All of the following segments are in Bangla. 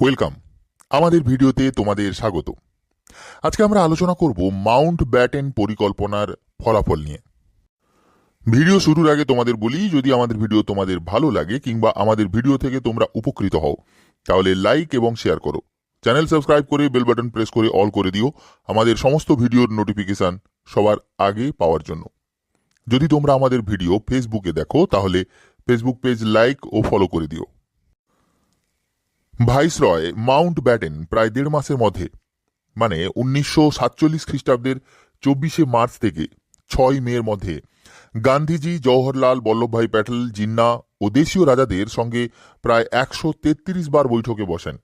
ওয়েলকাম আমাদের ভিডিওতে তোমাদের স্বাগত। আজকে আমরা আলোচনা করব মাউন্ট ব্যাটেন পরিকল্পনার ফলাফল নিয়ে। ভিডিও শুরুর আগে তোমাদের বলি, যদি আমাদের ভিডিও তোমাদের ভালো লাগে কিংবা আমাদের ভিডিও থেকে তোমরা উপকৃত হও, তাহলে লাইক এবং শেয়ার করো। চ্যানেল সাবস্ক্রাইব করে বেল বাটন প্রেস করে অল করে দিও। আমাদের সমস্ত ভিডিওর নোটিফিকেশন সবার আগে পাওয়ার জন্য। যদি তোমরা আমাদের ভিডিও ফেসবুকে দেখো, তাহলে ফেসবুক পেজ লাইক ও ফলো করে দিও। ভাইসরয় মাউন্ট ব্যাটেন প্রায় দেড় মাসের মধ্যে মানে উনিশশো সাতচল্লিশ খ্রিস্টাব্দের চব্বিশে মার্চ থেকে ছয় মের মধ্যে গান্ধীজি, জওহরলাল, বল্লভভাই প্যাটেল, জিন্না ও দেশীয় রাজাদের সঙ্গে প্রায় একশো তেত্রিশ বার বৈঠকে বসেন।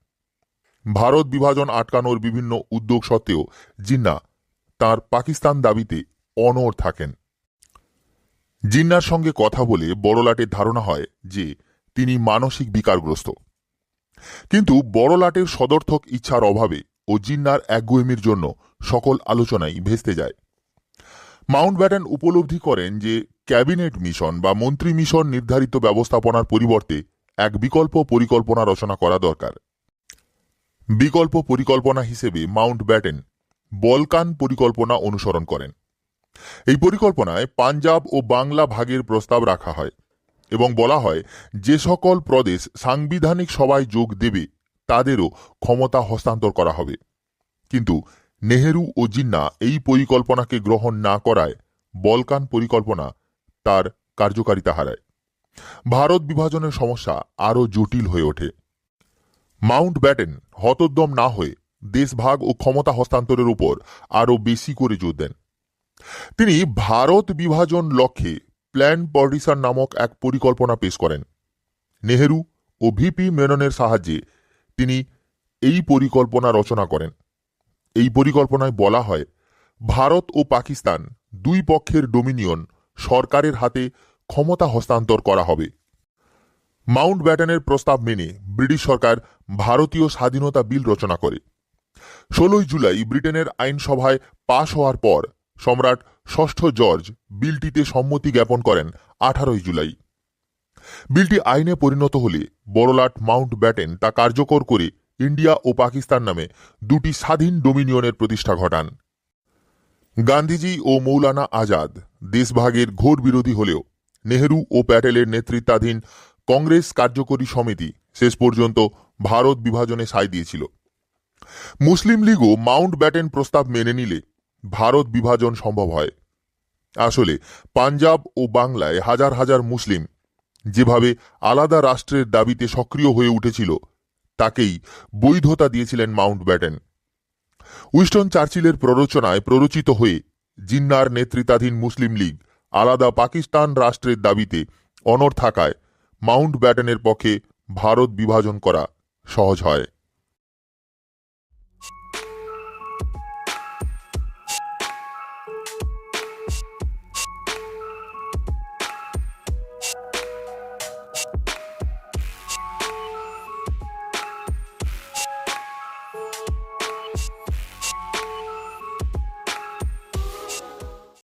ভারত বিভাজন আটকানোর বিভিন্ন উদ্যোগ সত্ত্বেও জিন্না তার পাকিস্তান দাবিতে অনড় থাকেন। জিন্নার সঙ্গে কথা বলে বড়লাটের ধারণা হয় যে তিনি মানসিক বিকারগ্রস্ত। কিন্তু বড়লাটের সদর্থক ইচ্ছার অভাবে ও জিন্নার একগুয়েমির জন্য সকল আলোচনাই ভেস্তে যায়। মাউন্ট ব্যাটেন উপলব্ধি করেন যে, ক্যাবিনেট মিশন বা মন্ত্রী মিশন নির্ধারিত ব্যবস্থাপনার পরিবর্তে এক বিকল্প পরিকল্পনা রচনা করা দরকার। বিকল্প পরিকল্পনা হিসেবে মাউন্ট ব্যাটেন বলকান পরিকল্পনা অনুসরণ করেন। এই পরিকল্পনায় পাঞ্জাব ও বাংলা ভাগের প্রস্তাব রাখা হয়। এবং বলা হয়, যে সকল প্রদেশ সাংবিধানিক সভায় যোগ দেবে, তাদেরও ক্ষমতা হস্তান্তর করা হবে। কিন্তু নেহেরু ও জিন্না এই পরিকল্পনাকে গ্রহণ না করায় বলকান পরিকল্পনা তার কার্যকারিতা হারায়। ভারত বিভাজনের সমস্যা আরও জটিল হয়ে ওঠে। মাউন্ট ব্যাটেন হতোদ্যম না হয়ে দেশভাগ ও ক্ষমতা হস্তান্তরের উপর আরও বেশি করে জোর দেন। তিনি ভারত বিভাজন লক্ষ্যে প্ল্যান পডিশন নামক এক পরিকল্পনা পেশ করেন। নেহেরু ও ভিপি মেননের সাহায্যে তিনি এই পরিকল্পনা রচনা করেন। এই পরিকল্পনায় বলা হয়, ভারত ও পাকিস্তান দুই পক্ষের ডোমিনিয়ন সরকারের হাতে ক্ষমতা হস্তান্তর করা হবে। মাউন্ট ব্যাটেনের প্রস্তাব মেনে ব্রিটিশ সরকার ভারতীয় স্বাধীনতা বিল রচনা করে। ষোলোই জুলাই ব্রিটেনের আইনসভায় পাশ হওয়ার পর সম্রাট ষষ্ঠ জর্জ বিলটিতে সম্মতি জ্ঞাপন করেন আঠারোই জুলাই। বিলটি আইনে পরিণত হলে বড়লাট মাউন্ট ব্যাটেন তা কার্যকর করে ইন্ডিয়া ও পাকিস্তান নামে দুটি স্বাধীন ডোমিনিয়নের প্রতিষ্ঠা ঘটান। গান্ধীজি ও মৌলানা আজাদ দেশভাগের ঘোর বিরোধী হলেও নেহেরু ও প্যাটেলের নেতৃত্বাধীন কংগ্রেস কার্যকরী সমিতি শেষ পর্যন্ত ভারত বিভাজনে সায় দিয়েছিল। মুসলিম লীগও মাউন্ট ব্যাটেন প্রস্তাব মেনে নিলে ভারত বিভাজন সম্ভব হয়। আসলে, পাঞ্জাব ও বাংলায় হাজার হাজার মুসলিম যেভাবে আলাদা রাষ্ট্রের দাবিতে সক্রিয় হয়ে উঠেছিল, তাকেই বৈধতা দিয়েছিলেন মাউন্ট ব্যাটেন। উইস্টন চার্চিলের প্ররোচনায় প্ররোচিত হয়ে জিন্নার নেতৃত্বাধীন মুসলিম লীগ আলাদা পাকিস্তান রাষ্ট্রের দাবিতে অনড় থাকায় মাউন্ট ব্যাটেনের পক্ষে ভারত বিভাজন করা সহজ হয়।